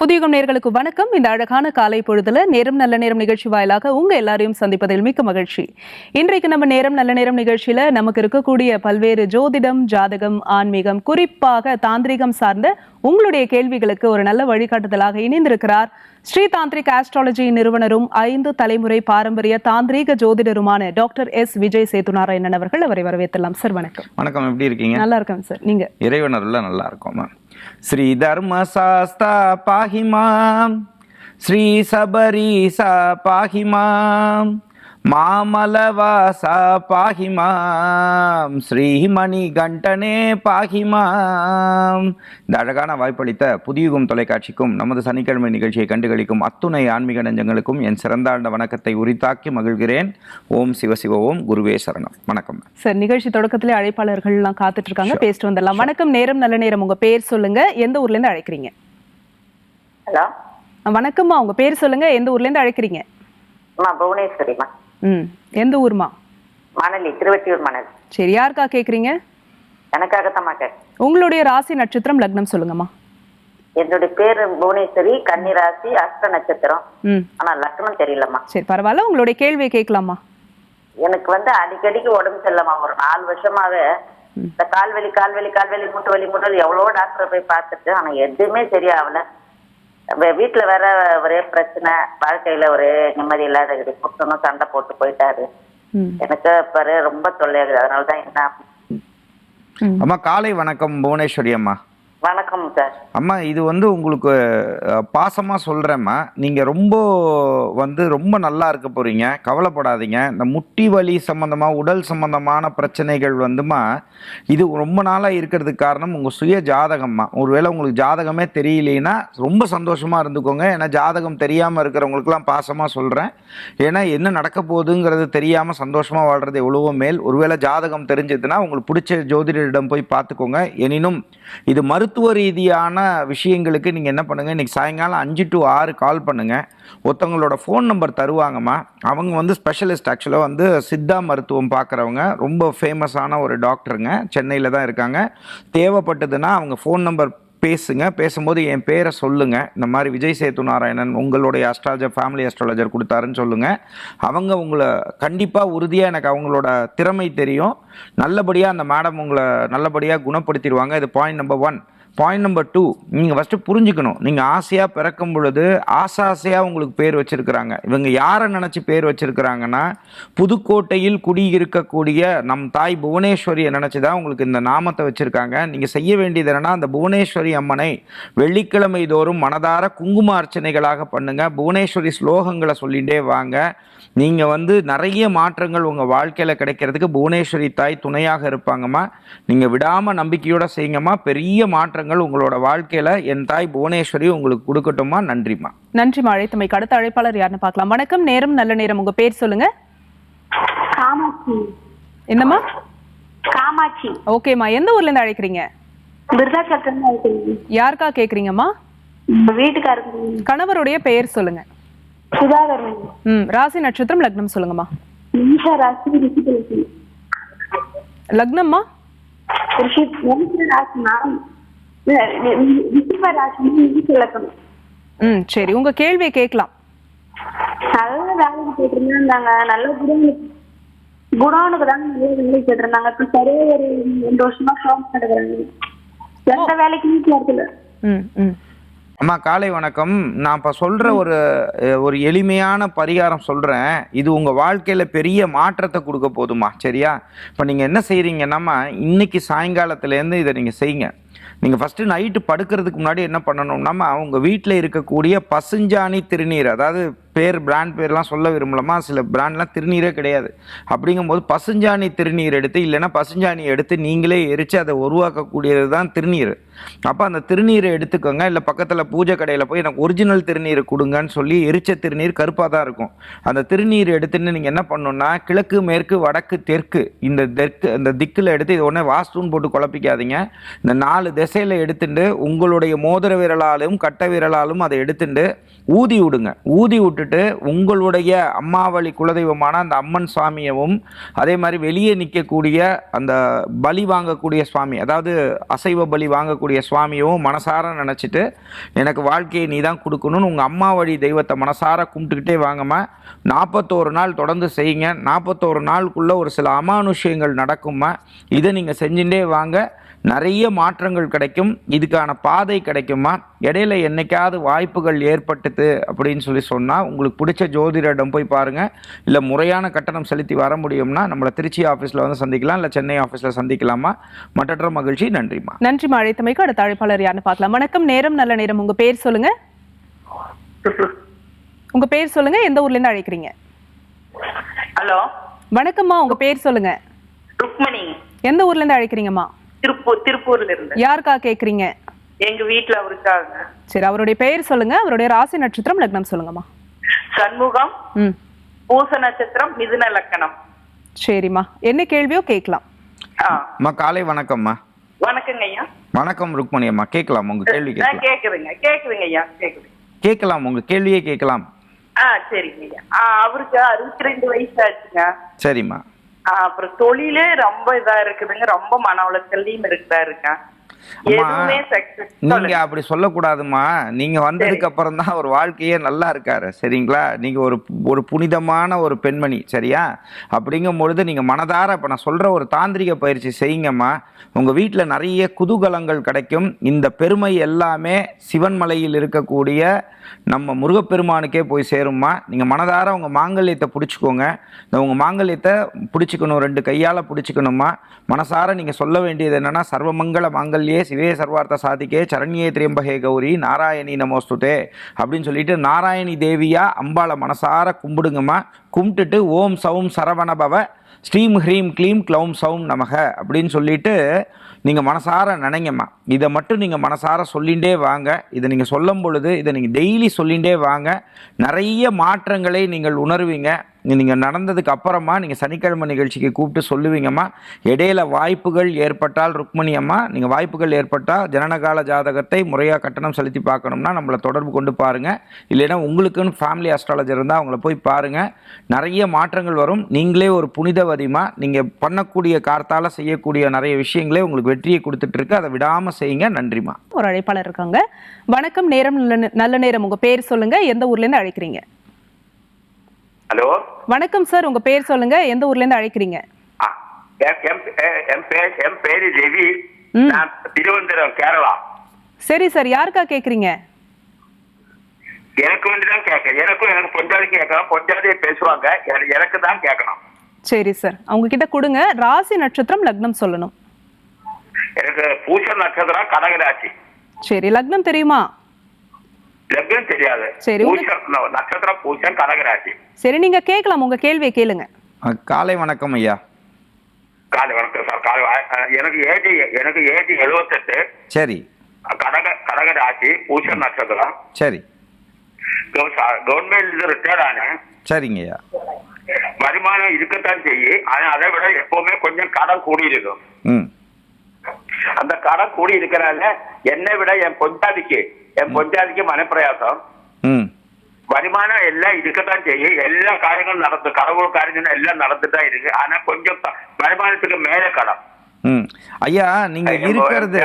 புதியுகம் நேர்களுக்கு வணக்கம். இந்த அழகான காலை பொழுதுல நேரம் நல்ல நேரம் நிகழ்ச்சி வாயிலாக உங்க எல்லாரையும் சந்திப்பதில் மிக்க மகிழ்ச்சி. இன்றைக்கு நம்ம நேரம் நல்ல நேரம் நிகழ்ச்சியில நமக்கு இருக்கக்கூடிய பல்வேறு ஜோதிடம் ஜாதகம் ஆன்மீகம் குறிப்பாக தாந்திரிகம் சார்ந்த உங்களுடைய கேள்விகளுக்கு ஒரு நல்ல வழிகாட்டுதலாக இணைந்திருக்கிறார். ஸ்ரீ தாந்திரிக் ஆஸ்ட்ராலஜி நிறுவனரும் ஐந்து தலைமுறை பாரம்பரிய தாந்திரீக ஜோதிடருமான டாக்டர் எஸ். விஜய் சேதுநாராயணன் அவர்கள் அவரை வரவேற்றலாம் சார் வணக்கம். வணக்கம். எப்படி இருக்கீங்க? நல்லா இருக்கேன் சார். நீங்க? இறைவனருள்ள நல்லா இருக்கோமா శ్రీధర్మ సాస్త మాం శ్రీ సబరీసా పాహి మాం மாமலவாசா பாஹிமாம் ஸ்ரீமணி கண்டனே பாஹிமாம் இந்த அழகான வாய்ப்பளித்த புதியுகம் தொலைக்காட்சிக்கும் நமது சனிக்கிழமை நிகழ்ச்சியை கண்டுகளிக்கும் அத்துணை ஆன்மீக நெஞ்சங்களுக்கும் என் சிறந்தாண்ட வணக்கத்தை உரித்தாக்கி மகிழ்கிறேன். ஓம் சிவசிவ ஓம் குருவே சரணம். வணக்கம். சார் நிகழ்ச்சி தொடக்கத்திலே அழைப்பாளர்கள் எல்லாம் காத்துட்டு இருக்காங்க பேசிட்டு வந்துடலாம். வணக்கம் நேரம் நல்ல நேரம். உங்க பேர் சொல்லுங்க எந்த ஊர்ல இருந்து அழைக்கிறீங்க? ஹலோ. வணக்கம்மா. உங்க பேர் சொல்லுங்க எந்த ஊர்ல இருந்து அழைக்கிறீங்க அம்மா புவனேஸ்வரிம்மா ம். எந்த ஊர்மா? மணலி திருவற்றியூர் மணல். சரி யாருக்கா கேக்குறீங்க? எனக்காகத்தாம்மா கேட்க உங்களுடைய ராசி நட்சத்திரம் லக்னம் சொல்லுங்கம்மா. என்னுடைய பேரு புவனேஸ்வரி கன்னிராசி அஷ்ட நட்சத்திரம். ம். ஆனா லக்னம் தெரியலம்மா. சரி பரவாயில்ல உங்களுடைய கேள்வியை கேட்கலாமா எனக்கு வந்து அடிக்கடிக்கு உடம்பு சரியில்லம்மா ஒரு நாலு வருஷமாவே இந்த கால்வலி கால்வலி கால்வலி மூட்டு வலி மூட்டு வலி எவ்வளவோ டாக்டரை போய் பார்த்துட்டு ஆனா எதுவுமே சரியாகல. வீட்டுல வேற ஒரே பிரச்சனை வாழ்க்கையில ஒரே நிம்மதி இல்லாத இருக்குது. புத்தனும் சண்டை போட்டு போயிட்டாரு. எனக்கு பாரு ரொம்ப தொல்லையாகுது. அதனாலதான் என்ன ம். அம்மா காலை வணக்கம் புவனேஸ்வரி அம்மா. வணக்கம் சார். அம்மா இது வந்து உங்களுக்கு பாசமாக சொல்கிறேம்மா நீங்கள் ரொம்ப வந்து ரொம்ப நல்லா இருக்க போகிறீங்க கவலைப்படாதீங்க. இந்த முட்டி வலி சம்மந்தமாக உடல் சம்மந்தமான பிரச்சனைகள் வந்துமா இது ரொம்ப நாளாக இருக்கிறதுக்கு காரணம் உங்கள் சுய ஜாதகம்மா. ஒருவேளை உங்களுக்கு ஜாதகமே தெரியலைன்னா ரொம்ப சந்தோஷமாக இருந்துக்கோங்க. ஏன்னா ஜாதகம் தெரியாமல் இருக்கிறவங்களுக்குலாம் பாசமாக சொல்கிறேன் ஏன்னா என்ன நடக்க போகுதுங்கிறது தெரியாமல் சந்தோஷமாக வாழ்கிறது எவ்வளவோ மேல். ஒருவேளை ஜாதகம் தெரிஞ்சதுன்னா உங்களுக்கு பிடிச்ச ஜோதிடரிடம் போய் பார்த்துக்கோங்க. எனினும் இது மருத்துவ மருத்துவ ரீதியான விஷயங்களுக்கு நீங்கள் என்ன பண்ணுங்கள் இன்றைக்கி சாயங்காலம் அஞ்சு டு ஆறு கால் பண்ணுங்கள் ஒருத்தவங்களோட ஃபோன் நம்பர் தருவாங்கம்மா. அவங்க வந்து ஸ்பெஷலிஸ்ட் ஆக்சுவலாக வந்து சித்தா மருத்துவம் பார்க்குறவங்க ரொம்ப ஃபேமஸான ஒரு டாக்டருங்க. சென்னையில் தான் இருக்காங்க. தேவைப்பட்டதுன்னா அவங்க ஃபோன் நம்பர் பேசுங்க. பேசும்போது என் பேரை சொல்லுங்க. இந்த மாதிரி விஜய் சேத்து நாராயணன் உங்களுடைய அஸ்ட்ராலஜர் ஃபேமிலி அஸ்ட்ராலஜர் கொடுத்தாருன்னு சொல்லுங்க. அவங்க உங்களை கண்டிப்பாக உறுதியாக எனக்கு அவங்களோட திறமை தெரியும். நல்லபடியாக அந்த மேடம் உங்களை நல்லபடியாக குணப்படுத்திடுவாங்க. இது point number one point number two நீங்கள் ஃபஸ்ட்டு புரிஞ்சுக்கணும். நீங்கள் ஆசையாக பிறக்கும் பொழுது ஆசை ஆசையாக உங்களுக்கு பேர் வச்சுருக்கிறாங்க. இவங்க யாரை நினச்சி பேர் வச்சுருக்கிறாங்கன்னா புதுக்கோட்டையில் குடியிருக்கக்கூடிய நம் தாய் புவனேஸ்வரியை நினச்சி தான் உங்களுக்கு இந்த நாமத்தை வச்சுருக்காங்க. நீங்கள் செய்ய வேண்டியது என்னென்னா அந்த புவனேஸ்வரி அம்மனை வெள்ளிக்கிழமை தோறும் மனதார குங்கும அர்ச்சனைகளாக பண்ணுங்கள் புவனேஸ்வரி ஸ்லோகங்களை சொல்லிகிட்டே வாங்க. நீங்கள் வந்து நிறைய மாற்றங்கள் உங்கள் வாழ்க்கையில் கிடைக்கிறதுக்கு புவனேஸ்வரி தாய் துணையாக இருப்பாங்கம்மா. நீங்கள் விடாமல் நம்பிக்கையோட செய்யுங்கம்மா. பெரிய மாற்றங்கள் உங்களோட வாழ்க்கையில் என் தாய் புவனேஸ்வரி உங்களுக்கு கொடுக்கட்டுமா நன்றிம்மா. நன்றிம்மா. அழைத்தமைக்கு அடுத்த அழைப்பாளர் யாருன்னு பார்க்கலாம். வணக்கம். நேரம் நல்ல நேரம். உங்க பேர் சொல்லுங்க. காமாட்சி. என்னம்மா? காமாட்சி. ஓகேம்மா. எந்த ஊர்ல இருந்து அழைக்கிறீங்க. யாருக்கா கேக்குறீங்கம்மா? வீட்டுக்காரருக்கு கணவருடைய பெயர் சொல்லுங்க. சுதாகரன். ம் ராசி நட்சத்திரம் லக்னம் சொல்லுங்கம்மா. நிமிஷா ராசி ரிஷி துளசி லக்னம்மா ம் சரி உங்க கேள்வியை கேட்கலாம். நல்ல வேலைக்கு போயிட்டு இருந்தாங்க நல்ல குடோனுக்கு குடோனுக்கு தாங்க நல்ல வேலைக்கு போயிட்டு இருந்தாங்க இப்ப சரியா ஒரு ரெண்டு வருஷமா ஃபோன் நடக்கிறாங்க எந்த வேலைக்கும் வீட்டுல இருக்குல்ல ம் ம். அம்மா காலை வணக்கம். நான் இப்போ சொல்கிற ஒரு ஒரு எளிமையான பரிகாரம் சொல்கிறேன் இது உங்கள் வாழ்க்கையில் பெரிய மாற்றத்தை கொடுக்க போதுமா சரியா? இப்போ நீங்கள் என்ன செய்கிறீங்கன்னாம்மா இன்னைக்கு சாயங்காலத்துலேருந்து இதை நீங்கள் செய்யுங்க. நீங்கள் ஃபஸ்ட்டு நைட்டு படுக்கிறதுக்கு முன்னாடி என்ன பண்ணணும்னாமா உங்கள் வீட்டில் இருக்கக்கூடிய பசுஞ்சாணி திருநீர் அதாவது பேர் பிராண்ட் பேர்லாம் சொல்ல விரும்பலமா? சில பிராண்ட்லாம் திருநீரே கிடையாது. அப்படிங்கும்போது பசுஞ்சாணி திருநீர் எடுத்து இல்லைன்னா பசுஞ்சாணி எடுத்து நீங்களே எரித்து அதை உருவாக்கக்கூடியது தான் திருநீர். அப்போ அந்த திருநீரை எடுத்துக்கோங்க. இல்லை பக்கத்தில் பூஜை கடையில் போய் எனக்கு ஒரிஜினல் திருநீர் கொடுங்கன்னு சொல்லி எரிச்ச திருநீர் கருப்பாக தான் இருக்கும். அந்த திருநீர் எடுத்துன்னு நீங்கள் என்ன பண்ணணும்னா கிழக்கு மேற்கு வடக்கு தெற்கு இந்த தெற்கு இந்த திக்கில் எடுத்து இது உடனே வாஸ்துன்னு போட்டு குழப்பிக்காதீங்க. இந்த நாலு திசையில் எடுத்துட்டு உங்களுடைய மோதிர விரலாலும் கட்டை விரலாலும் அதை எடுத்துட்டு ஊதி விடுங்க. ஊதி விட்டு போட்டுட்டு உங்களுடைய அம்மாவளி குலதெய்வமான அந்த அம்மன் சுவாமியவும் அதே மாதிரி வெளியே நிற்கக்கூடிய அந்த பலி வாங்கக்கூடிய சுவாமி அதாவது அசைவ பலி வாங்கக்கூடிய சுவாமியவும் மனசார நினச்சிட்டு எனக்கு வாழ்க்கையை நீ தான் கொடுக்கணும்னு உங்கள் அம்மா வழி தெய்வத்தை மனசார கும்பிட்டுக்கிட்டே வாங்கம்மா. நாற்பத்தோரு நாள் தொடர்ந்து செய்யுங்க. நாற்பத்தோரு நாளுக்குள்ளே ஒரு சில அமானுஷ்யங்கள் நடக்குமா இதை நீங்கள் செஞ்சுட்டே வாங்க. நிறைய மாற்றங்கள் கிடைக்கும் இதுக்கான பாதை கிடைக்குமா இடையில என்னைக்காவது வாய்ப்புகள் ஏற்பட்டுது அப்படின்னு சொல்லி சொன்னால் உங்களுக்கு பிடிச்ச ஜோதிடரிடம் போய் பாருங்கள் இல்லை முறையான கட்டணம் செலுத்தி வர முடியும்னா நம்மளை திருச்சி ஆஃபீஸில் வந்து சந்திக்கலாம் இல்லை சென்னை ஆஃபீஸில் சந்திக்கலாமா? மற்றற்ற மகிழ்ச்சி நன்றிம்மா. நன்றிமா அழைத்தமைக்கு அடுத்த அழைப்பாளர் யாருன்னு பார்க்கலாம். வணக்கம் நேரம் நல்ல நேரம். உங்க பேர் சொல்லுங்க. உங்க பேர் சொல்லுங்க எந்த ஊர்ல இருந்து அழைக்கிறீங்க? ஹலோ. வணக்கம்மா உங்க பேர் சொல்லுங்க. ருக்மணி. எந்த ஊர்ல இருந்து அழைக்கிறீங்கம்மா? திருப்பூர் திருப்பூர்ல இருந்து. யாருக்கா கேக்குறீங்க? எங்க வீட்டுல அவருக்காக. சரி அவருடைய பெயர் சொல்லுங்க. அவருடைய ராசி நட்சத்திரம் லக்னம் சொல்லுங்கம்மா. சண்முகம் பூச நட்சத்திரம் மிதுன லக்கணம். சரிம்மா. என்ன கேள்வியோ கேட்கலாம். அம்மா காலை வணக்கம்மா. வணக்கங்க ஐயா. வணக்கம் ருக்மணி அம்மா. கேட்கலாம் உங்கள் கேள்வி கேட்கலாம். கேக்குதுங்க கேக்குதுங்க ஐயா கேக்குது. கேட்கலாம் உங்கள் கேள்வியே கேட்கலாம். ஆ சரிங்க ஐயா. அவருக்கு அறுபத்தி ரெண்டு வயசு ஆச்சுங்க. சரிம்மா. அப்புறம் தொழிலே ரொம்ப இதா இருக்குதுங்க ரொம்ப மன உளைச்சல்லையும் இருக்குதா இருக்கேன் நீங்க அப்படி சொல்லக்கூடாதும்மா. நீங்க வந்ததுக்கு அப்புறம் தான் ஒரு வாழ்க்கையே நல்லா இருக்காரு சரிங்களா? நீங்க ஒரு ஒரு புனிதமான ஒரு பெண்மணி சரியா? அப்படிங்கும் பொழுது நீங்க மனதார இப்ப நான் சொல்ற ஒரு தாந்திரிக பயிற்சி செய்யுங்கம்மா. உங்க வீட்டுல நிறைய குதூகலங்கள் கிடைக்கும். இந்த பெருமை எல்லாமே சிவன்மலையில் இருக்கக்கூடிய நம்ம முருகப்பெருமானுக்கே போய் சேரும்மா. நீங்க மனதார உங்க மாங்கல்யத்தை பிடிச்சிக்கோங்க. உங்க மாங்கல்யத்தை பிடிச்சிக்கணும் ரெண்டு கையால பிடிச்சிக்கணுமா மனசார நீங்க சொல்ல வேண்டியது என்னன்னா சர்வமங்கள மாங்கல்யே சிவே சர்வார்த்த சாதிக்கே சரண்யே திரியம்பகே கௌரி நாராயணி நமோஸ்துதே அப்படின்னு சொல்லிட்டு நாராயணி தேவியா அம்பாளை மனசார கும்பிடுங்கம்மா. கும்பிட்டுட்டு ஓம் சௌம் சரவணபவ ஸ்ரீம் ஹ்ரீம் க்ளீம் க்ளௌம் சவும் நமக அப்படின்னு சொல்லிட்டு நீங்கள் மனசார நினைங்கம்மா. இதை மட்டும் நீங்கள் மனசார சொல்லிகிட்டே வாங்க. இதை நீங்கள் சொல்லும் பொழுது இதை நீங்கள் டெய்லி சொல்லிகிட்டே வாங்க. நிறைய மாற்றங்களை நீங்கள் உணர்வீங்க. நீங்கள் நடந்ததுக்கு அப்புறமா நீங்கள் சனிக்கிழமை நிகழ்ச்சிக்கு கூப்பிட்டு சொல்லுவீங்கம்மா. இடையில வாய்ப்புகள் ஏற்பட்டால் ருக்மணி அம்மா நீங்கள் வாய்ப்புகள் ஏற்பட்டால் ஜனனகால ஜாதகத்தை முறையாக கட்டணம் செலுத்தி பார்க்கணும்னா நம்மளை தொடர்பு கொண்டு பாருங்கள் இல்லைன்னா உங்களுக்குன்னு ஃபேமிலி அஸ்ட்ராலஜர் இருந்தால் அவங்கள போய் பாருங்கள் நிறைய மாற்றங்கள் வரும். நீங்களே ஒரு புனிதவதிமா நீங்கள் பண்ணக்கூடிய கார்த்தால் செய்யக்கூடிய நிறைய விஷயங்களே உங்களுக்கு வெற்றியை கொடுத்துட்ருக்கு. அதை விடாமல் செய்யுங்க. நன்றிம்மா. ஒரு அழைப்பாளர் இருக்காங்க. வணக்கம் நேரம் நல்ல நல்ல நேரம். உங்கள் பேர் சொல்லுங்கள் எந்த ஊர்லேருந்து அழைக்கிறீங்க? ஹலோ? வணக்கம் சார் உங்க பேர் சொல்லுங்க. எந்த ஊர்ல இருந்து அழைக்கிறீங்க? என் பேர் ரவி. நான் திருவனந்தபுரம் கேரளா. சரி சார் யாருக்கா கேக்குறீங்க? எனக்கு வந்து தான் கேட்க. எனக்கும் எனக்கு பொஞ்சாதி கேட்கலாம். பொஞ்சாதியை பேசுவாங்க. எனக்கு- எனக்கு தான் கேட்கணும். சரி சார் அவங்க கிட்ட கொடுங்க. ராசி நட்சத்திரம் லக்னம் சொல்லணும். எனக்கு பூச நட்சத்திரம் கடகராசி. சரி லக்னம் தெரியுமா? லக்னம் தெரியாது. சரி, நட்சத்திரம் பூசம் கடகராசி சரி நீங்க கேட்கலாம் உங்க கேள்வியை கேளுங்க. காலை வணக்கம் ஐயா. காலை வணக்கம் சார் காலை எனக்கு ஏஜ் எனக்கு ஏஜ் எழுபத்தெட்டு சரி. கடக கடகராசி பூச நட்சத்திரம். சரி. கவர்மெண்ட் ரிட்டையர்ட் ஆனேன் சரிங்க ஐயா. வருமானம் இருக்கத்தான் செய்யும் ஆனா அதை விட எப்பவுமே கொஞ்சம் கடன் கூடி இருக்கும். ம். அந்த கடன் கூடி இருக்கிறாங்க என்னை விட என் பொஞ்சாதிக்கு என் பொஞ்சாதிக்கு மனப்பிரயாசம் ம் வருமானம் எல்லாம் இருக்கத்தான் செய்யும் எல்லா காரியங்களும் நடந்து கடவுள் காரியங்களும் எல்லாம் நடந்துட்டு தான் இருக்கு ஆனா கொஞ்சம் ம். ஐயா நீங்க இருக்கிறது.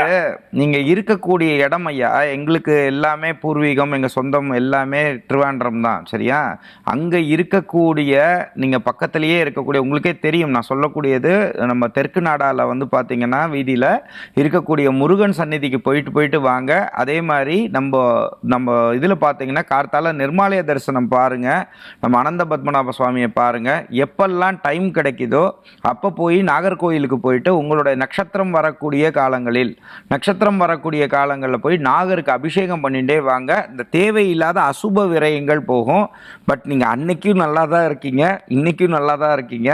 நீங்க இருக்கக்கூடிய இடம் ஐயா எங்களுக்கு எல்லாமே பூர்வீகம் எங்க சொந்தம் எல்லாமே திருவாண்டம் தான் சரியா? அங்க இருக்கக்கூடிய நீங்க பக்கத்திலேயே இருக்கக்கூடிய உங்களுக்கே தெரியும் நான் சொல்லக்கூடியது நம்ம தெற்கு நாடால வந்து பாத்தீங்கன்னா வீதியில இருக்கக்கூடிய முருகன் சந்நிதிக்கு போயிட்டு போயிட்டு வாங்க. அதே மாதிரி நம்ம நம்ம இதுல பாத்தீங்கன்னா கார்த்தால நிர்மாலய தரிசனம் பாருங்க. நம்ம அனந்த பத்மநாப சுவாமியை பாருங்க. எப்பெல்லாம் டைம் கிடைக்குதோ அப்போ போய் நாகர்கோயிலுக்கு போயிட்டு உங்களுடைய நட்சத்திரம் வரக்கூடிய காலங்களில் நட்சத்திரம் வரக்கூடிய காலங்களில் போய் நாகருக்கு அபிஷேகம் பண்ணிகிட்டே வாங்க. இந்த தேவையில்லாத அசுப விரயங்கள் போகும். பட் நீங்கள் அன்னைக்கும் நல்லா தான் இருக்கீங்க இன்றைக்கும் நல்லா தான் இருக்கீங்க.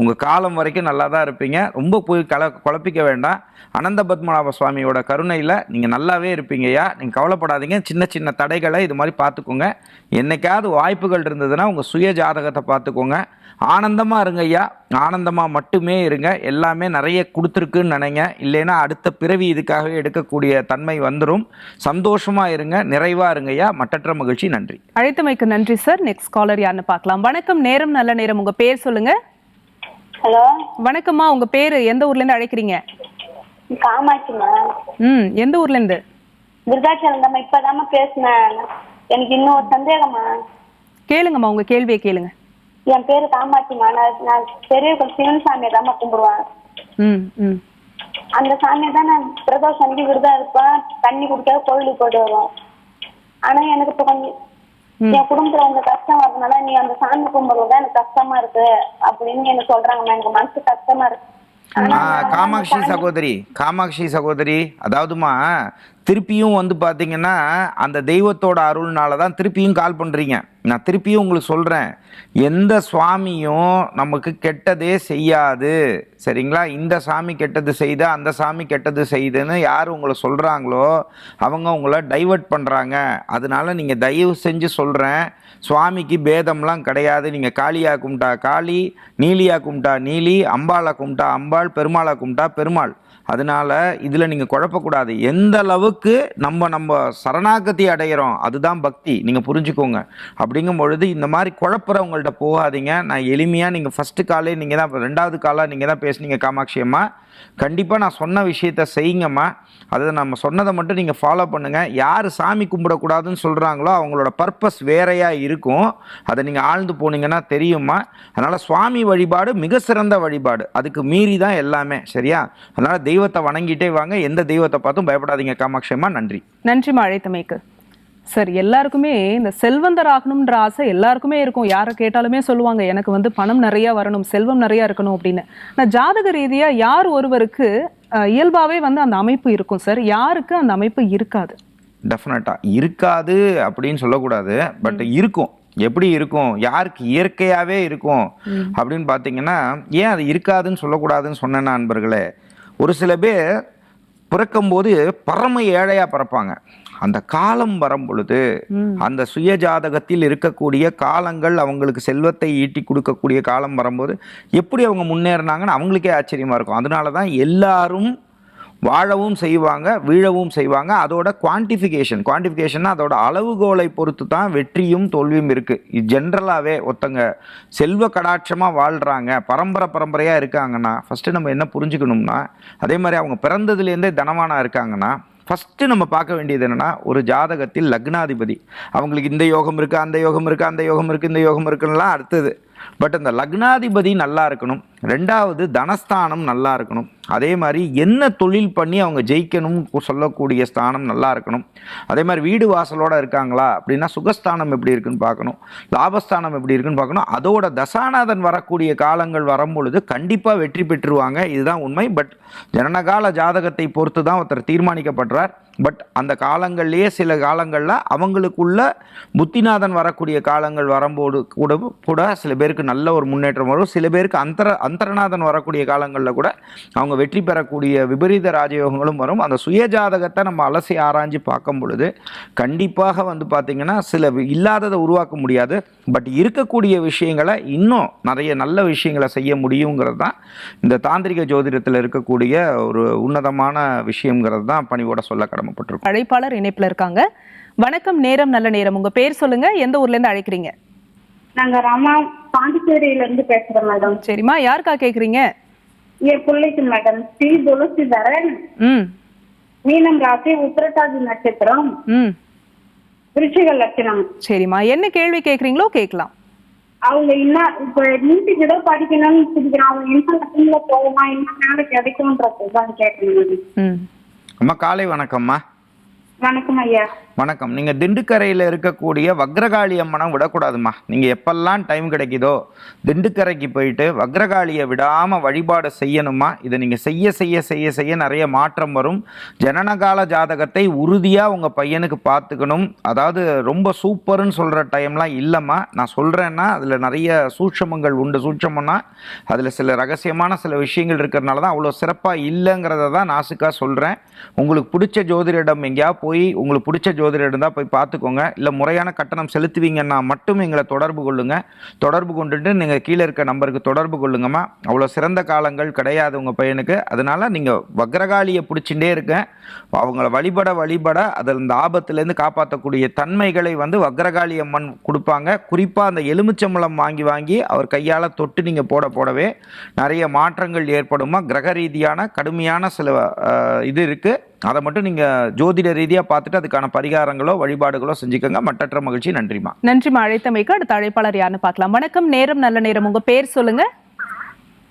உங்கள் காலம் வரைக்கும் நல்லா தான் இருப்பீங்க. ரொம்ப போய் கல குழப்பிக்க வேண்டாம். அனந்த பத்மநாப சுவாமியோட கருணையில் நீங்கள் நல்லாவே இருப்பீங்கய்யா. நீங்கள் கவலைப்படாதீங்க. சின்ன சின்ன தடைகளை இது மாதிரி பார்த்துக்கோங்க. என்னைக்காவது வாய்ப்புகள் இருந்ததுன்னா உங்கள் சுய ஜாதகத்தை பார்த்துக்கோங்க. ஆனந்தமாக இருங்க ஐயா ஆனந்தமாக மட்டுமே இருங்க. எல்லாமே நிறைய கொடுத்து கொடுத்துருக்குன்னு நினைங்க. இல்லைன்னா அடுத்த பிறவி இதுக்காகவே எடுக்கக்கூடிய தன்மை வந்துடும் சந்தோஷமா இருங்க. நிறைவா இருங்கய்யா. மட்டற்ற மகிழ்ச்சி. நன்றி. அழைத்தமைக்கு நன்றி சார் நெக்ஸ்ட் காலர் யாருன்னு பார்க்கலாம். வணக்கம். நேரம் நல்ல நேரம். உங்க பேர் சொல்லுங்க. ஹலோ. வணக்கம்மா. உங்க பேரு எந்த ஊர்ல இருந்து அழைக்கிறீங்க? காமாட்சிமா ம் எந்த ஊர்ல இருந்து? விருதாச்சலம் தான் இப்பதாம்மா பேசினேன். எனக்கு இன்னும் ஒரு சந்தேகமா கேளுங்கம்மா உங்க கேள்வியை கேளுங்க. என் பேரு காமாட்சிமா நான் நான் பெரிய சிவன் சாமியை தான் கும்பிடுவேன். ம் ம். அந்த சாமியை தான் நான் பிரதோஷம் அன்னைக்கு விரதம் இருப்பேன். தண்ணி குடிக்காத கோயிலுக்கு போயிட்டு வருவோம் ஆனா எனக்கு இப்போ கொஞ்சம் என் குடும்பத்துல கொஞ்சம் கஷ்டம் வரதுனால நீ அந்த சாமி கும்பிடுறதா எனக்கு கஷ்டமா இருக்கு அப்படின்னு எனக்கு சொல்றாங்கம்மா. எனக்கு மனசு கஷ்டமா இருக்கு. காமாட்சி. சகோதரி காமாட்சி சகோதரி அதாவதுமா திருப்பியும் வந்து பார்த்தீங்கன்னா அந்த தெய்வத்தோட அருள்னால தான் திருப்பியும் கால் பண்ணுறீங்க நான் திருப்பியும் உங்களுக்கு சொல்கிறேன் எந்த சுவாமியும் நமக்கு கெட்டதே செய்யாது. சரிங்களா? இந்த சாமி கெட்டது செய்த அந்த சாமி கெட்டது செய்துன்னு யார் உங்களை சொல்கிறாங்களோ அவங்க உங்களை டைவர்ட் பண்ணுறாங்க அதனால நீங்கள் தயவு செஞ்சு சொல்கிறேன் சுவாமிக்கு பேதம்லாம் கிடையாது. நீங்கள் காளியா கும்பிட்டா காளி நீலியாக கும்பிட்டா நீலி அம்பாளை கும்பிட்டா அம்பாள் பெருமாளை கும்பிட்டா பெருமாள். அதனால இதில் நீங்கள் குழப்பக்கூடாது. எந்த அளவுக்கு நம்ம நம்ம சரணாகதி அடையிறோம் அதுதான் பக்தி. நீங்கள் புரிஞ்சுக்கோங்க. அப்படிங்கும் பொழுது இந்த மாதிரி குழப்புறவங்கள்ட்ட போகாதீங்க. நான் எளிமையாக நீங்கள் ஃபஸ்ட்டு காலே நீங்கள் தான் ரெண்டாவது காலாக நீங்கள் தான் பேசுனீங்க காமாட்சி அம்மா. கண்டிப்பாக நான் சொன்ன விஷயத்த செய்யுங்கம்மா. அதை நம்ம சொன்னதை மட்டும் நீங்கள் ஃபாலோ பண்ணுங்கள் யார் சாமி கும்பிடக்கூடாதுன்னு சொல்கிறாங்களோ அவங்களோட பர்பஸ் வேறையாக இருக்கும். அதை நீங்கள் ஆழ்ந்து போனீங்கன்னா தெரியுமா அதனால் சுவாமி வழிபாடு மிக சிறந்த வழிபாடு. அதுக்கு மீறி தான் எல்லாமே. சரியா? அதனால் தெய்வத்தை வணங்கிட்டே வாங்க. எந்த தெய்வத்தை பார்த்தும் பயப்படாதீங்க காமாட்சி நன்றி. நன்றிம்மா அழைத்தமைக்கு. சார் எல்லாருக்குமே இந்த செல்வந்தர் ஆகணும்ன்ற ஆசை எல்லாருக்குமே இருக்கும். யாரை கேட்டாலுமே சொல்லுவாங்க எனக்கு வந்து பணம் நிறைய வரணும் செல்வம் நிறைய இருக்கணும் அப்படின்னு. நான் ஜாதக ரீதியா யார் ஒருவருக்கு அஹ், இயல்பாவே வந்து அந்த அமைப்பு இருக்கும் சார்? யாருக்கு அந்த அமைப்பு இருக்காது? டெஃபினட்டாக இருக்காது அப்படின்னு சொல்லக்கூடாது. பட் இருக்கும். எப்படி இருக்கும்? யாருக்கு இயற்கையாகவே இருக்கும்? அப்படின்னு பார்த்தீங்கன்னா ஏன் அது இருக்காதுன்னு சொல்லக்கூடாதுன்னு சொன்னேன்னா நண்பர்களே? ஒரு சில பேர் பிறக்கும்போது பரம ஏழையாக பிறப்பாங்க. அந்த காலம் வரும் பொழுது அந்த சுய ஜாதகத்தில் இருக்கக்கூடிய காலங்கள் அவங்களுக்கு செல்வத்தை ஈட்டி கொடுக்கக்கூடிய காலம் வரும்போது எப்படி அவங்க முன்னேறினாங்கன்னு அவங்களுக்கே ஆச்சரியமாக இருக்கும். அதனால தான் எல்லாரும் வாழவும் செய்வாங்க வீழவும் செய்வாங்க. அதோட குவான்டிஃபிகேஷன் குவான்டிஃபிகேஷன்னா அதோட அளவுகோலை பொறுத்து தான் வெற்றியும் தோல்வியும் இருக்குது ஜென்ரலாகவே ஒருத்தங்க செல்வ கடாட்சமாக வாழ்கிறாங்க பரம்பரை பரம்பரையாக இருக்காங்கன்னா ஃபஸ்ட்டு நம்ம என்ன புரிஞ்சுக்கணும்னா அதே மாதிரி அவங்க பிறந்ததுலேருந்தே தனவானா இருக்காங்கன்னா ஃபஸ்ட்டு நம்ம பார்க்க வேண்டியது என்னென்னா ஒரு ஜாதகத்தில் லக்னாதிபதி. அவங்களுக்கு இந்த யோகம் இருக்குது அந்த யோகம் இருக்குது அந்த யோகம் இருக்குது இந்த யோகம் இருக்குன்னுலாம் அடுத்தது. பட் அந்த லக்னாதிபதி நல்லா இருக்கணும். ரெண்டாவது தனஸ்தானம் நல்லா இருக்கணும். அதே மாதிரி என்ன தொழில் பண்ணி அவங்க ஜெயிக்கணும் சொல்லக்கூடிய ஸ்தானம் நல்லா இருக்கணும். அதே மாதிரி வீடு வாசலோடு இருக்காங்களா? அப்படின்னா சுகஸ்தானம் எப்படி இருக்குன்னு பார்க்கணும். லாபஸ்தானம் எப்படி இருக்குன்னு பார்க்கணும். அதோட தசாநாதன் வரக்கூடிய காலங்கள் வரும்பொழுது கண்டிப்பாக வெற்றி பெற்றுருவாங்க. இதுதான் உண்மை. பட் ஜனனகால ஜாதகத்தை பொறுத்து தான் ஒருத்தர் தீர்மானிக்கப்படுறார். பட் அந்த காலங்கள்லேயே சில காலங்களில் அவங்களுக்குள்ள புத்திநாதன் வரக்கூடிய காலங்கள் வரும்போது கூட கூட சில பேருக்கு நல்ல ஒரு முன்னேற்றம் வரும். சில பேருக்கு அந்தர அந்தரநாதன் வரக்கூடிய காலங்களில் கூட அவங்க வெற்றி பெறக்கூடிய விபரீத ராஜயோகங்களும் வரும். அந்த சுயஜாதகத்தை நம்ம அலசி ஆராய்ஞ்சு பார்க்கும் பொழுது கண்டிப்பாக வந்து பார்த்திங்கன்னா சில இல்லாததை உருவாக்க முடியாது. பட் இருக்கக்கூடிய விஷயங்களை இன்னும் நிறைய நல்ல விஷயங்களை செய்ய முடியுங்கிறது தான் இந்த தாந்திரிக ஜோதிடத்தில் இருக்கக்கூடிய ஒரு உன்னதமான விஷயங்கிறது தான் பணிவோட சொல்ல கடமைப்பட்டிருக்கோம். அழைப்பாளர் இணைப்புல இருக்காங்க. வணக்கம் நேரம் நல்ல நேரம். உங்க பேர் சொல்லுங்க. எந்த ஊர்ல இருந்து அழைக்கிறீங்க? நாங்க ரமா பாண்டிச்சேரியில இருந்து பேசுறோம் மேடம். சரிம்மா யாருக்கா கேக்குறீங்க? என் பிள்ளைக்கு மேடம். ஸ்ரீ துளசிதரன். ம். மீனம் ராசி உத்திரட்டாதி நட்சத்திரம். ம். விருச்சிக லட்சணம். சரிம்மா. என்ன கேள்வி கேக்குறீங்களோ கேட்கலாம். அவங்க இன்னும் இப்ப நீட்டுக்கு ஏதோ படிக்கணும்னு பிடிக்கிறான் அவங்க என்ன லட்சம்ல போகுமா என்ன வேலை கிடைக்கும்ன்றது தான் கேட்கணும். அம்மா காலை வணக்கம்மா. வணக்கம் ஐயா. வணக்கம். நீங்கள் திண்டுக்கரையில் இருக்கக்கூடிய வக்ரகாளி அம்மனை விடக்கூடாதும்மா. நீங்கள் எப்பெல்லாம் டைம் கிடைக்குதோ திண்டுக்கரைக்கு போயிட்டு வக்ரகாளியை விடாமல் வழிபாடு செய்யணுமா இதை நீங்கள் செய்ய செய்ய செய்ய செய்ய நிறைய மாற்றம் வரும். ஜனனகால ஜாதகத்தை உறுதியாக உங்கள் பையனுக்கு பார்த்துக்கணும். அதாவது ரொம்ப சூப்பர்னு சொல்கிற டைம்லாம் இல்லைம்மா. நான் சொல்கிறேன்னா அதில் நிறைய சூட்சமங்கள் உண்டு. சூட்சமன்னா அதில் சில ரகசியமான சில விஷயங்கள் இருக்கிறதுனால தான் அவ்வளோ சிறப்பாக இல்லைங்கிறத தான் நாசுக்காக சொல்கிறேன் உங்களுக்கு பிடிச்ச ஜோதிடம் எங்கேயாவது போய் உங்களுக்கு பிடிச்ச ஜோதிடர் இருந்தால் போய் பார்த்துக்கோங்க. இல்லை முறையான கட்டணம் செலுத்துவீங்கன்னா மட்டும் எங்களை தொடர்பு கொள்ளுங்கள் தொடர்பு கொண்டுட்டு நீங்கள் கீழே இருக்க நம்பருக்கு தொடர்பு கொள்ளுங்கம்மா. அவ்வளோ சிறந்த காலங்கள் கிடையாது உங்கள் பையனுக்கு. அதனால் நீங்கள் வக்ரகாலியை பிடிச்சிட்டே இருக்க அவங்கள வழிபட வழிபட அதில் இந்த ஆபத்துலேருந்து காப்பாற்றக்கூடிய தன்மைகளை வந்து வக்ரகாளி அம்மன் கொடுப்பாங்க. குறிப்பாக அந்த எலுமிச்சம்பழம் வாங்கி வாங்கி அவர் கையால் தொட்டு நீங்கள் போட போடவே நிறைய மாற்றங்கள் ஏற்படுமா கிரக ரீதியான கடுமையான சில இது இருக்குது அதை மட்டும் நீங்கள் ஜோதிட ரீதியாக பார்த்துட்டு அதுக்கான பரிகாரங்களோ வழிபாடுகளோ செஞ்சுக்கோங்க. மட்டற்ற மகிழ்ச்சி. நன்றிமா நன்றிமா அழைத்தமைக்கு அடுத்த அழைப்பாளர் யாருன்னு பார்க்கலாம். வணக்கம். நேரம் நல்ல நேரம். உங்க பேர் சொல்லுங்க.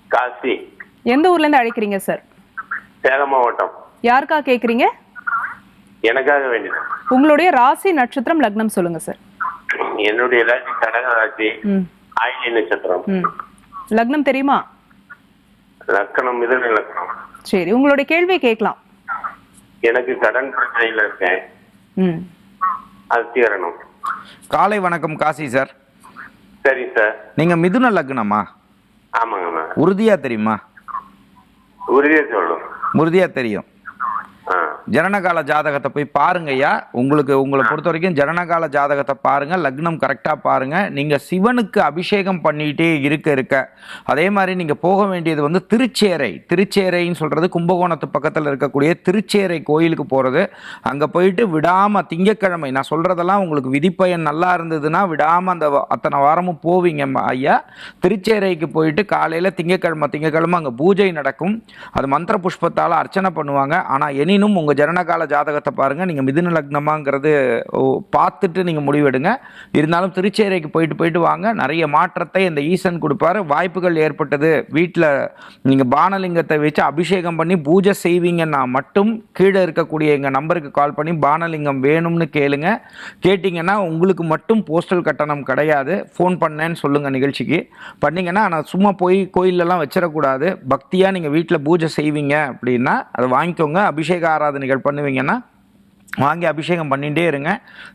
காசி. எந்த ஊர்ல இருந்து அழைக்கிறீங்க சார்? சேலம் மாவட்டம். யாருக்கா கேக்குறீங்க? எனக்காக வேண்டியது. உங்களுடைய ராசி நட்சத்திரம் லக்னம் சொல்லுங்க சார். என்னுடைய ராசி கடக ராசி. ம். ஆயிலி நட்சத்திரம். ம். லக்னம் தெரியுமா? லக்கணம் மிதன லக்கணம் சரி. உங்களுடைய கேள்வி கேட்கலாம். எனக்கு கடன் பிரச்சனையில இருக்கேன். ம். அது தீரணும். காலை வணக்கம் காசி சார். சரி சார். நீங்கள் மிதுன லக்னமா? ஆமாங்கண்ணா உறுதியாக தெரியுமா? உறுதியா சொல்லும். உறுதியாக தெரியும். ஜனனகால ஜாதகத்தை போய் பாருங்கய்யா. உங்களுக்கு உங்களை பொறுத்த வரைக்கும் ஜனனகால ஜாதகத்தை பாருங்க லக்னம் கரெக்டாக பாருங்க. நீங்க சிவனுக்கு அபிஷேகம் பண்ணிட்டே இருக்க இருக்க. அதே மாதிரி நீங்க போக வேண்டியது வந்து திருச்சேரை. திருச்சேரைன்னு சொல்றது கும்பகோணத்து பக்கத்தில் இருக்கக்கூடிய திருச்சேரை கோயிலுக்கு போறது. அங்க போயிட்டு விடாம திங்கக்கிழமை நான் சொல்றதெல்லாம் உங்களுக்கு விதிப்பயன் நல்லா இருந்ததுன்னா விடாம அந்த அத்தனை வாரமும் போவீங்க ஐயா. திருச்சேரைக்கு போயிட்டு காலையில திங்கக்கிழமை திங்கக்கிழமை அங்க பூஜை நடக்கும். அது மந்திர புஷ்பத்தால் அர்ச்சனை பண்ணுவாங்க. ஆனால் எனினும் உங்கள் ஜனனகால ஜாதகத்தை பாருங்கள் நீங்கள் மிதுன லக்னமாங்கிறது பார்த்துட்டு நீங்கள் முடிவெடுங்க. இருந்தாலும் திருச்சேரிக்கு போயிட்டு போயிட்டு வாங்க. நிறைய மாற்றத்தை இந்த ஈசன் கொடுப்பாரு. வாய்ப்புகள் ஏற்பட்டது. வீட்டில் நீங்கள் பானலிங்கத்தை வச்சு அபிஷேகம் பண்ணி பூஜை செய்வீங்கன்னா மட்டும் கீழே இருக்கக்கூடிய எங்கள் நம்பருக்கு கால் பண்ணி பானலிங்கம் வேணும்னு கேளுங்க. கேட்டிங்கன்னா உங்களுக்கு மட்டும் போஸ்டல் கட்டணம் கிடையாது. ஃபோன் பண்ணேன்னு சொல்லுங்கள் நிகழ்ச்சிக்கு. பண்ணீங்கன்னா ஆனால் சும்மா போய் கோயிலெல்லாம் வச்சிடக்கூடாது. பக்தியாக நீங்கள் வீட்டில் பூஜை செய்வீங்க அப்படின்னா அதை வாங்கிக்கோங்க. அபிஷேக ஆராதனை ஆராதனைகள் பண்ணுவீங்கன்னா வாங்கி அபிஷேகம் பண்ணிகிட்டே இருங்க.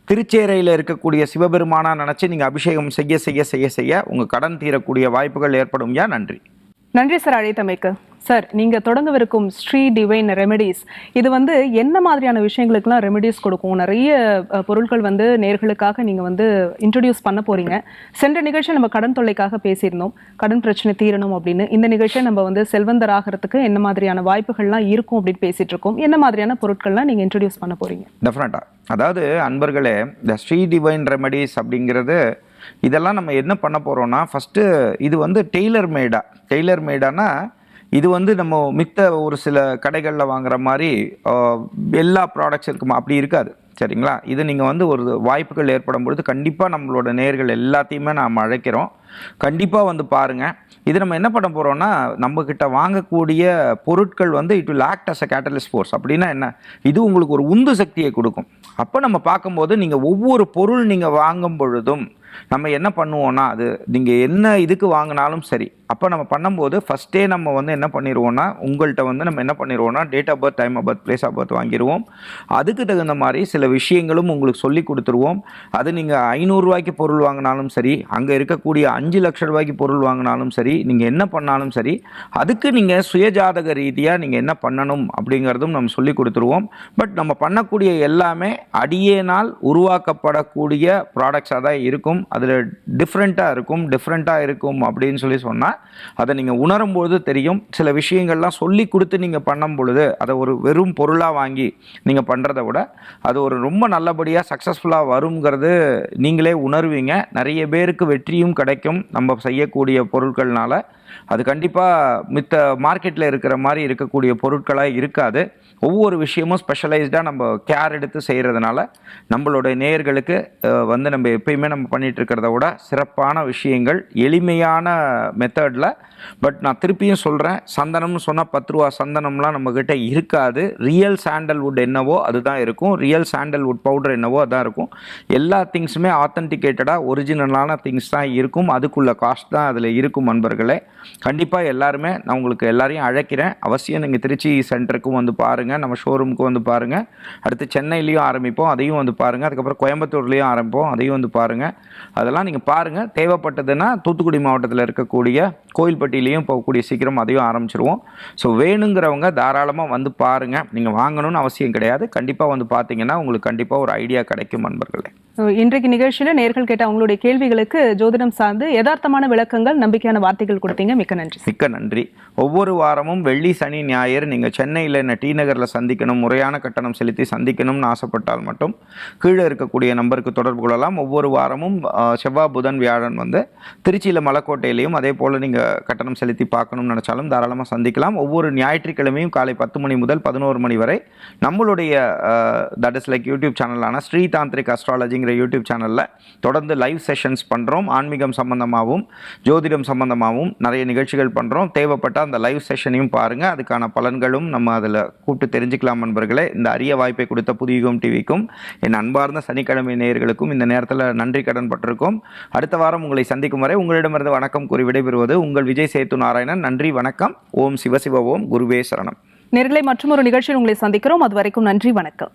திருச்சேரையில் இருக்கக்கூடிய சிவபெருமானா நினச்சி நீங்கள் அபிஷேகம் செய்ய செய்ய செய்ய செய்ய உங்கள் கடன் தீரக்கூடிய வாய்ப்புகள் ஏற்படும். யா நன்றி. நன்றி சார் அழைத்தமைக்கு. சார் நீங்க தொடங்கவிருக்கும் ஸ்ரீ டிவைன் ரெமெடிஸ். இது வந்து என்ன மாதிரியான விஷயங்களுக்குலாம் ரெமெடிஸ் கொடுக்கும்? நிறைய பொருட்கள் வந்து நேர்களுக்காக நீங்க வந்து இன்ட்ரடியூஸ் பண்ண போறீங்க. சென்ற நிகழ்ச்சியில் நம்ம கடன் தொல்லைக்காக பேசியிருந்தோம். கடன் பிரச்சனை தீரணும் அப்படின்னு. இந்த நிகழ்ச்சியை நம்ம வந்து செல்வந்தர் ஆகிறதுக்கு என்ன மாதிரியான வாய்ப்புகள்லாம் இருக்கும் அப்படின்னு பேசிட்டு இருக்கோம் என்ன மாதிரியான பொருட்கள்லாம் நீங்க இன்ட்ரடியூஸ் பண்ண போறீங்க? டெஃபினட்டாக அதாவது அன்பர்களே இந்த ஸ்ரீ டிவைன் ரெமடிஸ் அப்படிங்கிறது இதெல்லாம் நம்ம என்ன பண்ண போகிறோம்னா ஃபஸ்ட்டு இது வந்து டெய்லர் மேடா டெய்லர் மேடானா இது வந்து நம்ம மித்த ஒரு சில கடைகளில் வாங்குற மாதிரி எல்லா ப்ராடக்ட்ஸ் இருக்குமா? அப்படி இருக்காது. சரிங்களா? இது நீங்கள் வந்து ஒரு வாய்ப்புகள் ஏற்படும் பொழுது கண்டிப்பாக நம்மளோட நேர்கள் எல்லாத்தையுமே நாம் அழைக்கிறோம். கண்டிப்பாக வந்து பாருங்கள் இது நம்ம என்ன பண்ண போகிறோம்னா நம்மக்கிட்ட வாங்கக்கூடிய பொருட்கள் வந்து it will act as a catalyst force அப்படின்னா என்ன? இது உங்களுக்கு ஒரு உந்து சக்தியை கொடுக்கும். அப்போ நம்ம பார்க்கும்போது நீங்கள் ஒவ்வொரு பொருள் நீங்கள் வாங்கும் பொழுதும் நம்ம என்ன பண்ணுவோன்னா அது நீங்கள் என்ன இதுக்கு வாங்கினாலும் சரி அப்போ நம்ம பண்ணும்போது ஃபஸ்ட்டே நம்ம வந்து என்ன பண்ணிடுவோம்னா உங்கள்கிட்ட வந்து நம்ம என்ன பண்ணிடுவோம்னா date of birth time of birth place of birth வாங்கிடுவோம் அதுக்கு தகுந்த மாதிரி சில விஷயங்களும் உங்களுக்கு சொல்லி கொடுத்துருவோம். அது நீங்கள் ஐநூறுரூவாய்க்கு பொருள் வாங்கினாலும் சரி அங்கே இருக்கக்கூடிய அஞ்சு லட்ச ரூபாய்க்கு பொருள் வாங்கினாலும் சரி நீங்கள் என்ன பண்ணாலும் சரி அதுக்கு நீங்கள் சுயஜாதக ரீதியாக நீங்கள் என்ன பண்ணணும் அப்படிங்கிறதும் நம்ம சொல்லி கொடுத்துருவோம். பட் நம்ம பண்ணக்கூடிய எல்லாமே அடியேனால் உருவாக்கப்படக்கூடிய ப்ராடக்ட்ஸாக தான் இருக்கும். அதில் டிஃப்ரெண்ட்டாக இருக்கும் டிஃப்ரெண்ட்டாக இருக்கும் அப்படின்னு சொல்லி சொன்னால் அதை நீங்கள் உணரும்போது தெரியும். சில விஷயங்கள்லாம் சொல்லி கொடுத்து நீங்கள் பண்ணும் பொழுது அதை ஒரு வெறும் பொருளாக வாங்கி நீங்கள் பண்ணுறத விட அது ஒரு ரொம்ப நல்லபடியாக சக்ஸஸ்ஃபுல்லாக வருங்கிறது நீங்களே உணர்வீங்க. நிறைய பேருக்கு வெற்றியும் கிடைக்கும் நம்ம செய்யக்கூடிய பொருட்கள்னால். அது கண்டிப்பாக மித்த மார்க்கெட்டில் இருக்கிற மாதிரி இருக்கக்கூடிய பொருட்களாக இருக்காது. ஒவ்வொரு விஷயமும் ஸ்பெஷலைஸ்டாக நம்ம கேர் எடுத்து செய்கிறதுனால நம்மளோட நேயர்களுக்கு வந்து நம்ம எப்பயுமே நம்ம பண்ணிகிட்ருக்கிறத இருக்கிறத விட சிறப்பான விஷயங்கள் எளிமையான மெத்தடில் பட் நான் திருப்பியும் சொல்கிறேன் சந்தனம்னு சொன்னால் பத்து ரூபா சந்தனம்லாம் நம்மக்கிட்ட இருக்காது. ரியல் சாண்டல்வுட் என்னவோ அதுதான் இருக்கும். ரியல் சாண்டல்வுட் பவுடர் என்னவோ அதான் இருக்கும். எல்லா திங்ஸுமே ஆத்தென்டிகேட்டடாக ஒரிஜினலான திங்ஸ் தான் இருக்கும். அதுக்குள்ள காஸ்ட் தான் அதில் இருக்கும் நண்பர்களே கண்டிப்பாக எல்லாருமே நான் உங்களுக்கு எல்லாரையும் அழைக்கிறேன். அவசியம் நீங்கள் திருச்சி சென்டருக்கும் வந்து பாருங்கள் நம்ம ஷோரூமுக்கும் வந்து பாருங்கள் அடுத்து சென்னையிலையும் ஆரம்பிப்போம். அதையும் வந்து பாருங்கள் அதுக்கப்புறம் கோயம்புத்தூர்லேயும் ஆரம்பிப்போம். அதையும் வந்து பாருங்கள் அதெல்லாம் நீங்கள் பாருங்கள் தேவைப்பட்டதுன்னா தூத்துக்குடி மாவட்டத்தில் இருக்கக்கூடிய கோயில்பட்டியிலையும் போகக்கூடிய சீக்கிரம் அதையும் ஆரம்பிச்சிருவோம். ஸோ வேணுங்கிறவங்க தாராளமாக வந்து பாருங்கள் நீங்கள் வாங்கணும்னு அவசியம் கிடையாது. கண்டிப்பாக வந்து பார்த்தீங்கன்னா உங்களுக்கு கண்டிப்பாக ஒரு ஐடியா கிடைக்கும் நண்பர்களே. இன்றைக்கு நிகழ்ச்சியில நேர்கள் கேட்ட அவங்களுடைய கேள்விகளுக்கு ஜோதிடம் சார்ந்து யதார்த்தமான விளக்கங்கள் நம்பிக்கையான வார்த்தைகள் கொடுத்தீங்க. மிக்க நன்றி மிக்க நன்றி. ஒவ்வொரு வாரமும் வெள்ளி சனி ஞாயிறு நீங்கள் சென்னையில் என்ன டி நகரில் சந்திக்கணும் முறையான கட்டணம் செலுத்தி சந்திக்கணும்னு ஆசைப்பட்டால் மட்டும் கீழே இருக்கக்கூடிய நம்பருக்கு தொடர்பு கொள்ளலாம். ஒவ்வொரு வாரமும் செவ்வாய் புதன் வியாழன் வந்து திருச்சியில் மலைக்கோட்டையிலையும் அதே போல் நீங்கள் கட்டணம் செலுத்தி பார்க்கணும்னு நினச்சாலும் தாராளமாக சந்திக்கலாம். ஒவ்வொரு ஞாயிற்றுக்கிழமையும் காலை பத்து மணி முதல் பதினோரு மணி வரை நம்மளுடைய தட் இஸ் லைக் யூடியூப் சேனலான ஸ்ரீ தாந்திரிக் அஸ்ட்ராலஜிங்கிற யூடியூப் சேனலில் தொடர்ந்து லைவ் செஷன்ஸ் பண்ணுறோம் ஆன்மீகம் சம்பந்தமாகவும் ஜோதிடம் சம்பந்தமாகவும் நிறைய நிகழ்ச்சிகள் பண்ணுறோம் தேவைப்பட்ட அந்த லைவ் செஷனையும் பாருங்கள் அதுக்கான பலன்களும் நம்ம அதில் கூப்பிட்டு தெரிஞ்சுக்கலாம் நண்பர்களே. இந்த அரிய வாய்ப்பை கொடுத்த புதியகம் டிவிக்கும் என் அன்பார்ந்த சனிக்கிழமை நேயர்களுக்கும் இந்த நேரத்தில் நன்றி கடன் பட்டிருக்கோம். அடுத்த வாரம் உங்களை சந்திக்கும் வரை உங்களிடமிருந்து வணக்கம் கூறி விடைபெறுவது உங்கள் விஜய் சேத்து நாராயணன். நன்றி வணக்கம். ஓம் சிவசிவ ஓம். குருவே சரணம். நேர்களை மற்றும் ஒரு நிகழ்ச்சியில் உங்களை சந்திக்கிறோம். அது வரைக்கும் நன்றி வணக்கம்.